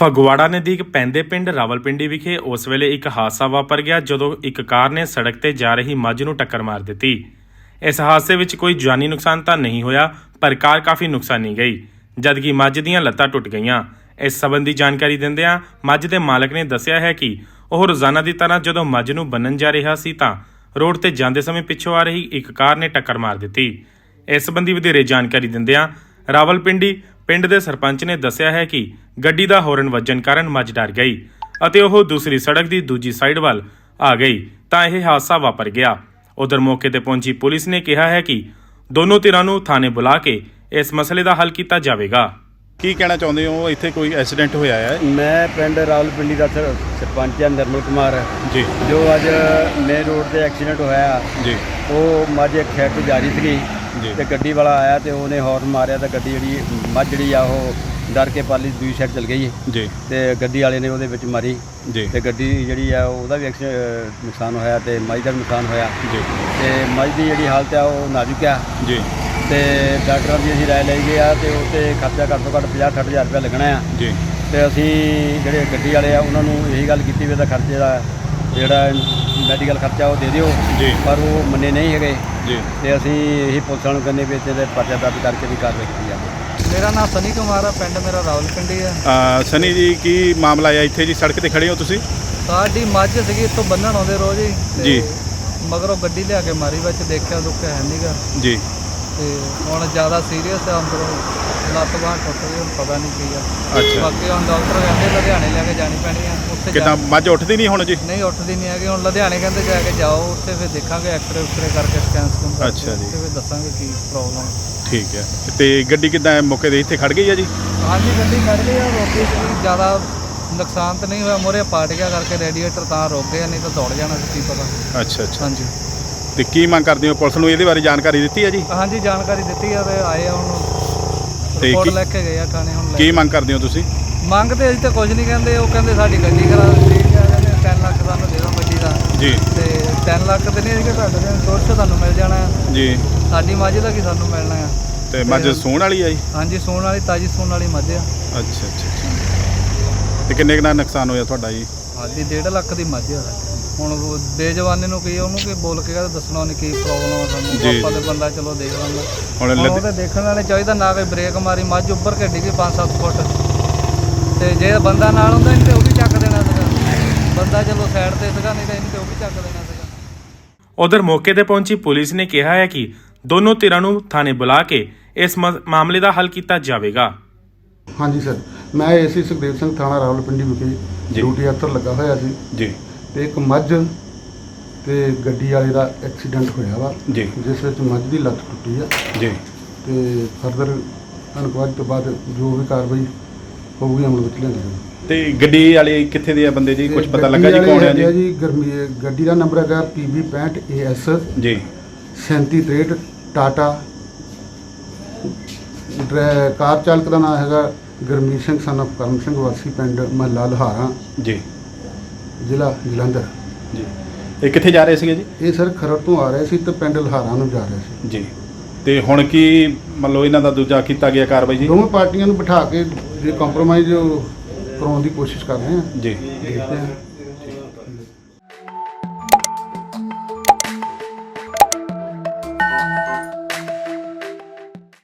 ਫਗਵਾੜਾ ਨਜ਼ਦੀਕ ਪੈਂਦੇ ਪਿੰਡ ਰਾਵਲਪਿੰਡੀ ਵਿਖੇ ਉਸ ਵੇਲੇ ਇੱਕ ਹਾਦਸਾ ਵਾਪਰ ਗਿਆ ਜਦੋਂ ਇੱਕ ਕਾਰ ਨੇ ਸੜਕ ਤੇ ਜਾ ਰਹੀ ਮੱਝ ਨੂੰ ਟੱਕਰ ਮਾਰ ਦਿੱਤੀ। ਇਸ ਹਾਦਸੇ ਵਿੱਚ ਕੋਈ ਜਾਨੀ ਨੁਕਸਾਨ ਤਾਂ ਨਹੀਂ ਹੋਇਆ, ਪਰ ਕਾਰ ਕਾਫੀ ਨੁਕਸਾਨੀ ਗਈ, ਜਦਕਿ ਮੱਝ ਦੀਆਂ ਲੱਤਾਂ ਟੁੱਟ ਗਈਆਂ। ਇਸ ਸੰਬੰਧੀ ਜਾਣਕਾਰੀ ਦਿੰਦਿਆਂ ਮੱਝ ਦੇ ਮਾਲਕ ਨੇ ਦੱਸਿਆ ਹੈ ਕਿ ਉਹ ਰੋਜ਼ਾਨਾ ਦੀ ਤਰ੍ਹਾਂ ਜਦੋਂ ਮੱਝ ਨੂੰ ਬੰਨਣ ਜਾ ਰਿਹਾ ਸੀ ਤਾਂ ਰੋਡ ਤੇ ਜਾਂਦੇ ਸਮੇਂ ਪਿੱਛੋਂ ਆ ਰਹੀ ਇੱਕ ਕਾਰ ਨੇ ਟੱਕਰ ਮਾਰ ਦਿੱਤੀ। ਇਸ ਸੰਬੰਧੀ ਵਧੇਰੇ ਜਾਣਕਾਰੀ ਦਿੰਦਿਆਂ ਰਾਵਲਪਿੰਡੀ ਪਿੰਡ ਦੇ ਸਰਪੰਚ ਨੇ ਦੱਸਿਆ ਹੈ ਕਿ ਗੱਡੀ ਦਾ ਹੌਰਨ ਵੱਜਣ ਕਾਰਨ ਮੱਝ ਡਰ ਗਈ ਅਤੇ ਉਹ ਦੂਸਰੀ ਸੜਕ ਦੀ ਦੂਜੀ ਸਾਈਡ ਵੱਲ ਆ ਗਈ ਤਾਂ ਇਹ ਹਾਦਸਾ ਵਾਪਰ ਗਿਆ। ਉਧਰ ਮੌਕੇ ਤੇ ਪਹੁੰਚੀ ਪੁਲਿਸ ਨੇ ਕਿਹਾ ਹੈ ਕਿ ਦੋਨੋਂ ਧਿਰਾਂ ਨੂੰ ਥਾਣੇ ਬੁਲਾ ਕੇ ਇਸ ਮਸਲੇ ਦਾ ਹੱਲ ਕੀਤਾ ਜਾਵੇਗਾ। ਕੀ ਕਹਿਣਾ ਚਾਹੁੰਦੇ ਹੋ? ਇੱਥੇ ਕੋਈ ਐਕਸੀਡੈਂਟ ਹੋਇਆ ਹੈ? ਮੈਂ ਪਿੰਡ ਰਾਵਲਪਿੰਡੀ ਦਾ ਸਰ- ਸਰਪੰਚ ਹਾਂ ਨਰਮਲ ਕੁਮਾਰ। ਜੀ। ਜੋ ਅੱਜ ਮੇਨ ਰੋਡ ਤੇ ਐਕਸੀਡੈਂਟ ਹੋਇਆ। ਜੀ। ਉਹ ਮੱਝ ਸਾਈਡ ਤੋਂ ਜਾ ਰਹੀ ਸੀਗੀ। ਜੀ। ਤੇ ਗੱਡੀ ਵਾਲਾ ਆਇਆ ਤੇ ਉਹਨੇ ਹੌਰਨ ਮਾਰਿਆ ਤਾਂ ਗੱਡੀ ਜਿਹੜੀ ਮੱਝ ਜਿਹੜੀ ਆ ਉਹ ਡਰ ਕੇ ਪਾਲੀ ਦੂਜੀ ਸਾਈਡ ਚਲ ਗਈ। ਜੀ। ਤੇ ਗੱਡੀ ਵਾਲੇ ਨੇ ਉਹਦੇ ਵਿੱਚ ਮਾਰੀ। ਜੀ। ਤੇ ਗੱਡੀ ਜਿਹੜੀ ਆ ਉਹਦਾ ਵੀ ਨੁਕਸਾਨ ਹੋਇਆ ਤੇ ਮੱਝ ਦਾ ਨੁਕਸਾਨ ਹੋਇਆ। ਜੀ। ਤੇ ਮੱਝ ਦੀ ਜਿਹੜੀ ਹਾਲਤ ਆ ਉਹ ਨਾਜ਼ੁਕ ਆ। ਜੀ। ਤੇ ਡਾਕਟਰਾਂ ਦੀ ਅਸੀਂ ਰਾਏ ਲਈ ਗਏ ਆ ਤੇ ਉੱਤੇ ਖਰਚਾ ਘੱਟ ਤੋਂ ਘੱਟ 50 ਹਜ਼ਾਰ ਰੁਪਏ ਲੱਗਣਾ ਆ। ਜੀ। ਤੇ ਅਸੀਂ ਜਿਹੜੇ ਗੱਡੀ ਵਾਲੇ ਆ ਉਹਨਾਂ ਨੂੰ ਇਹੀ ਗੱਲ ਕੀਤੀ ਵੀ ਇਹਦਾ ਖਰਚੇ ਦਾ ਜਿਹੜਾ ਮੈਡੀਕਲ ਖਰਚਾ ਉਹ ਦੇ ਦਿਓ। ਪਰ ਉਹ ਮੰਨੇ ਨਹੀਂ ਹੈਗੇ। ਜੀ। ਤੇ ਅਸੀਂ ਇਹੀ ਪੁਲਿਸ ਨੂੰ ਕਹਿੰਦੇ ਵੀ ਇਹਦੇ ਪਰਚਾ ਦਰਜ ਕਰਕੇ ਵੀ ਕਾਰਵਾਈ ਕੀਤੀ ਜਾਵੇ। ਮੇਰਾ ਨਾਮ ਸਨੀ ਕੁਮਾਰ ਆ ਪਿੰਡ ਮੇਰਾ ਰਾਵਲਪਿੰਡੀ ਆ। ਅਹ ਸਨੀ ਜੀ ਕੀ ਮਾਮਲਾ ਆਇਆ ਇੱਥੇ ਜੀ? ਸੜਕ ਤੇ ਖੜੇ ਹੋ ਤੁਸੀਂ? ਸਾਡੀ ਮੱਝ ਸੀਗੀ ਇੱਥੋਂ ਬੰਨਣ ਆਉਂਦੇ ਰੋਜ਼ ਹੀ। ਤੇ ਜੀ। ਮਗਰੋਂ ਗੱਡੀ ਲਿਆ ਕੇ ਮਾਰੀ ਵਿੱਚ ਦੇਖਿਆ ਦੁੱਖਿਆ ਹੈ ਨਹੀਂਗਾ ਜੀ। ਤੇ ਹੁਣ ਜ਼ਿਆਦਾ ਸੀਰੀਅਸ ਆ ਅੰਦਰੋਂ ਲੱਤ ਬਾਂਹ ਟੁੱਟ ਗਈ ਹੁਣ ਪਤਾ ਨਹੀਂ ਕੀ ਆ। ਅੱਛਾ। ਬਾਕੀ ਹੁਣ ਡਾਕਟਰ ਕਹਿੰਦੇ ਲੁਧਿਆਣੇ ਲੈ ਕੇ ਜਾਣੀ ਪੈਣੀ ਆ ਉੱਥੇ ਕਿਦਾਂ ਜਾ- ਮੱਝ ਉੱਠਦੀ ਨਹੀਂ ਹੁਣ ਜੀ? ਨਹੀਂ ਉੱਠਦੀ ਨਹੀਂ ਹੈਗੀ ਹੁਣ ਲੁਧਿਆਣੇ ਕਹਿੰਦੇ ਜਾ ਕੇ ਜਾਓ ਉੱਥੇ ਫਿਰ ਦੇਖਾਂਗੇ ਐਕਸਰੇ ਉਕਸਰੇ ਕਰਕੇ ਸਕੈਨ ਸਕੂਨ ਕਰਕੇ ਅੱਛਾ ਜੀ। ਉੱਥੇ ਫਿਰ ਦੱਸਾਂਗੇ ਕੀ ਪ੍ਰੋਬਲਮ ਠੀਕ ਹੈ। ਤੇ ਗੱਡੀ ਕਿਦਾਂ ਮੌਕੇ ਦੇ ਇੱਥੇ ਖੜ ਗਈ ਆ ਜੀ? ਹਾਂਜੀ ਗੱਡੀ ਕੱਢ ਲਈ ਆ ਰੋਕੀ ਸੀ ਜ਼ਿਆਦਾ ਨੁਕਸਾਨ ਤਾਂ ਨਹੀਂ ਹੋਇਆ ਮੋਰੇ ਪਾਟ ਗਿਆ ਕਰਕੇ ਰੇਡੀਏਟਰ ਤਾਂ ਰੁਕ ਗਿਆ ਨਹੀਂ ਤਾਂ ਦੌੜ ਜਾਣਾ ਸੀ ਕੀ ਪਤਾ। ਅੱਛਾ ਅੱਛਾ। ਹਾਂਜੀ। ਤੇ ਕੀ ਮੰਗ ਕਰਦੇ ਹੋ? ਪੁਲਿਸ ਨੂੰ ਇਹਦੇ ਬਾਰੇ ਜਾਣਕਾਰੀ ਦਿੱਤੀ ਹੈ ਜੀ? ਹਾਂਜੀ ਜਾਣਕਾਰੀ ਦਿੱਤੀ ਆ ਤੇ ਆਏ ਆ ਹੁਣ। ਤੇ ਰਿਪੋਰਟ ਕੀ- ਲੈ ਕੇ ਗਏ ਆ ਥਾਣੇ ਹੁਣ ਲੈ ਕੀ ਮੰਗ ਕਰਦੇ ਹੋ ਤੁਸੀਂ? ਮੰਗਦੇ ਅਸੀਂ ਤਾਂ ਕੁਝ ਨਹੀਂ ਕਹਿੰਦੇ ਉਹ ਕਹਿੰਦੇ ਸਾਡੀ ਗੱਡੀ ਕਰਾ ਦਿੱਤੀ ਆ ਕਹਿੰਦੇ 10 ਲੱਖ ਸਾਨੂੰ ਦੇ ਦਿਓ ਗੱਡੀ ਦਾ। ਜੀ। ਤੇ 10 ਲੱਖ ਤੇ ਨਹੀਂ ਹੈਗੇ ਤੁਹਾਡੇ ਦੇ ਸੋਰਸ ਤੁਹਾਨੂੰ ਮਿਲ ਜਾਣਾ। ਆ ਜੀ। ਸਾਡੀ ਮੱਝ ਦਾ ਕੀ ਸਾਨੂੰ ਮਿਲਣਾ ਆ। ਤੇ ਮੱਝ ਸੂਣ ਵਾਲੀ ਆ ਜੀ? ਹਾਂਜੀ ਸੂਣ ਵਾਲੀ ਤਾਜੀ ਸੂਣ ਵਾਲੀ ਮੱਝ ਆ। ਅੱਛਾ ਅੱਛਾ ਅੱਛਾ। ਤੇ ਕਿੰਨੇ ਕੁ ਦਾ ਨੁਕਸਾਨ ਹੋਇਆ ਤੁਹਾਡਾ ਜੀ? ਸਾਡੀ 1.5 ਲੱਖ ਦੀ ਮੱਝ ਆ। ਹੁਣ ਉਹ ਬੇਜਵਾਨੇ ਨੂੰ ਕੀ ਉਹਨੂੰ ਕੀ ਬੋਲ ਕੇ ਕਹਿੰਦੇ ਦੱਸਣਾ ਨਹੀਂ ਕੀ ਪ੍ਰੋਬਲਮ ਆ ਸਾਨੂੰ। ਜੀ, ਆਪਾਂ ਦੇ ਜੀ। ਬੰਦਾ ਚਲੋ ਦੇਖ ਲਾਂਗੇ ਹੁਣ ਹੁਣ ਲੁਧਿ- ਉਹਦੇ ਦੇਖਣ ਵਾਲੇ ਚਾਹੀਦਾ ਨਾ ਕੋਈ ਬ੍ਰੇਕ ਮਾਰੀ ਮੱਝ ਉੱਪਰ ਕੇ ਡਿੱਗੀ 5-7 ਫੁੱਟ। ਤੇ ਜੇ ਬੰਦਾ ਨਾਲ ਹੁੰਦਾ ਇਹਨੇ ਤੇ ਉਹ ਵੀ ਚੱਕ ਦੇਣਾ ਸੀਗਾ। ਬੰਦਾ ਚਲੋ ਸਾਈਡ ਤੇ ਸੀਗਾ ਨਹੀਂ ਤਾਂ ਇਹਨੇ ਤੇ ਉਹ ਵੀ ਚੱਕ ਦੇਣਾ ਸੀਗਾ। ਉਧਰ ਮੌਕੇ ਤੇ ਪਹੁੰਚੀ ਪੁਲਿਸ ਨੇ ਕਿਹਾ ਹੈ ਕਿ ਦੋਨੋਂ ਧਿਰਾਂ ਨੂੰ ਥਾਣੇ ਬੁਲਾ ਕੇ ਇਸ ਮ- ਮਾਮਲੇ ਦਾ ਹੱਲ ਕੀਤਾ ਜਾਵੇਗਾ। ਹਾਂਜੀ ਸਰ। ਮੈਂ ਏਸੀ ਸੁਖਦੇਵ ਸਿੰਘ ਥਾਣਾ ਰਾਵਲਪਿੰਡੀ ਵਿਖੇ ਜੀ। ਡਿਊਟੀ ਅਫਸਰ ਲੱਗਾ ਹੋਇਆ ਸੀ। ਜੀ। ਤੇ ਇੱਕ ਮੱਝ ਤੇ ਗੱਡੀ ਵਾਲੇ ਦਾ ਐਕਸੀਡੈਂਟ ਹੋਇਆ ਵਾ ਜੀ। ਜਿਸ ਵਿੱਚ ਮੱਝ ਦੀ ਲੱਤ ਟੁੱਟੀ ਆ। ਜੀ। ਤੇ ਫਰਦਰ ਇਨਕੁਆਇਰੀ ਤੋਂ ਬਾਅਦ ਜੋ ਵੀ ਕਾਰਵਾਈ ਹੋਊਗੀ ਅਮਲ ਵਿੱਚ ਲਿਆਂਦੀ ਜਾਊਗੀ। ਤੇ ਗੱਡੀ ਵਾਲੇ ਕਿੱਥੇ ਦੇ ਆ ਬੰਦੇ ਜੀ? ਕੁਝ ਪਤਾ ਲੱਗਾ ਜੀ ਕੌਣ ਆ ਜੀ? ਜੀ ਗਰਮੀ ਗੱਡੀ ਦਾ ਨੰਬਰ ਹੈਗਾ PB 65 AS ਜੀ। 3763 ਟਾਟਾ। ਕਾਰ ਚਾਲਕ ਦਾ ਨਾਮ ਹੈਗਾ ਗਰਮੀਤ ਸਿੰਘ ਸਨ of ਕਰਮ ਸਿੰਘ ਵਾਸੀ ਪਿੰਡ ਮਹੱਲਾ ਲਹਾਰਾ। ਜੀ। ਜ਼ਿਲ੍ਹਾ ਜਲੰਧਰ। ਜੀ। ਇਹ ਕਿੱਥੇ ਜਾ ਰਹੇ ਸੀਗੇ ਜੀ? ਇਹ ਸਰ ਖਰੜ ਤੋਂ ਆ ਰਹੇ ਸੀ ਤੇ ਪਿੰਡ ਲਹਾਰਾ ਨੂੰ ਜਾ ਰਹੇ ਸੀ। ਜੀ। ਤੇ ਹੁਣ ਕੀ ਮੰਨ ਲਓ ਇਹਨਾਂ ਦਾ ਦੂਜਾ ਕੀਤਾ ਗਿਆ ਕਾਰਵਾਈ ਜੀ? ਦੋਵੇਂ ਪਾਰਟੀਆਂ ਨੂੰ ਬਿਠਾ ਕੇ ਜੇ ਕੰਪਰੋਮਾਈਜ਼ ਕਰਾਉਣ ਦੀ ਕੋਸ਼ਿਸ਼ ਕਰ ਰਹੇ ਹਾਂ ਜੀ। ਦੇਖਦੇ ਹਾਂ